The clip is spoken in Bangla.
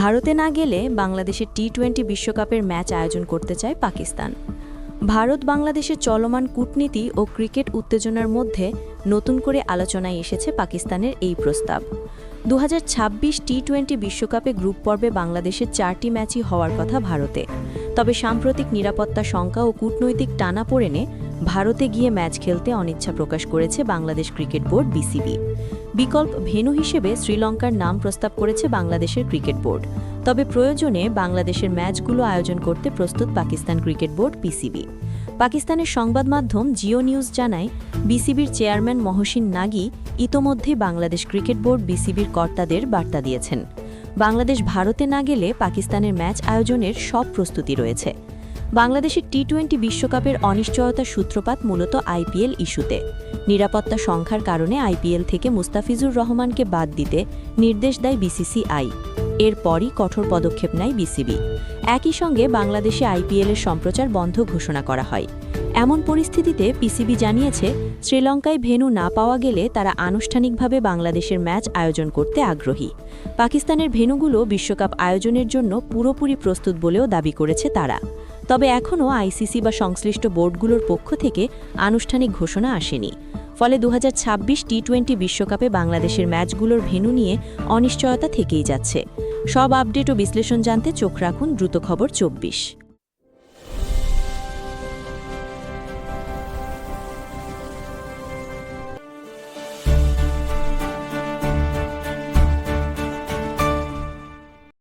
ভারতে না গেলে বাংলাদেশের টি টোয়েন্টি বিশ্বকাপের ম্যাচ আয়োজন করতে চায় পাকিস্তান। ভারত, বাংলাদেশের চলমান কূটনীতি ও ক্রিকেট উত্তেজনার মধ্যে নতুন করে আলোচনায় এসেছে পাকিস্তানের এই প্রস্তাব। দু টি টোয়েন্টি বিশ্বকাপে গ্রুপ পর্বে বাংলাদেশের চারটি ম্যাচই হওয়ার কথা ভারতে। তবে সাম্প্রতিক নিরাপত্তা শঙ্কা ও কূটনৈতিক টানাপোড়েনে ভারতে গিয়ে ম্যাচ খেলতে অনিচ্ছা প্রকাশ করেছে বাংলাদেশ ক্রিকেট বোর্ড বিসিবি। বিকল্প ভেন্যু হিসেবে শ্রীলঙ্কার নাম প্রস্তাব করেছে বাংলাদেশের ক্রিকেট বোর্ড। তবে প্রয়োজনে বাংলাদেশের ম্যাচগুলো আয়োজন করতে প্রস্তুত পাকিস্তান ক্রিকেট বোর্ড, পিসিবি। পাকিস্তানের সংবাদ মাধ্যম জিও নিউজ জানায়, বিসিবির চেয়ারম্যান মহসিন নাগি ইতোমধ্যে বাংলাদেশ ক্রিকেট বোর্ড, বিসিবির কর্তাদের বার্তা দিয়েছেন। বাংলাদেশ ভারতে না গেলে পাকিস্তানের ম্যাচ আয়োজনের সব প্রস্তুতি রয়েছে। বাংলাদেশের টি টোয়েন্টি বিশ্বকাপের অনিশ্চয়তার সূত্রপাত মূলত আইপিএল ইস্যুতে। নিরাপত্তা সংখ্যার কারণে আইপিএল থেকে মুস্তাফিজুর রহমানকে বাদ দিতে নির্দেশ দেয় বিসিসিআই। এরপরই কঠোর পদক্ষেপ নেয় বিসিবি। একই সঙ্গে বাংলাদেশে আইপিএলের সম্প্রচার বন্ধ ঘোষণা করা হয়। এমন পরিস্থিতিতে পিসিবি জানিয়েছে, শ্রীলঙ্কায় ভেন্যু না পাওয়া গেলে তারা আনুষ্ঠানিকভাবে বাংলাদেশের ম্যাচ আয়োজন করতে আগ্রহী। পাকিস্তানের ভেন্যুগুলো বিশ্বকাপ আয়োজনের জন্য পুরোপুরি প্রস্তুত বলেও দাবি করেছে তারা। তবে এখনও আইসিসি বা সংশ্লিষ্ট বোর্ডগুলোর পক্ষ থেকে আনুষ্ঠানিক ঘোষণা আসেনি। ফলে দু হাজার ছাব্বিশ টি টোয়েন্টি বিশ্বকাপে বাংলাদেশের ম্যাচগুলোর ভেনু নিয়ে অনিশ্চয়তা থেকেই যাচ্ছে। সব আপডেট ও বিশ্লেষণ জানতে চোখ রাখুন দ্রুত খবর চব্বিশ।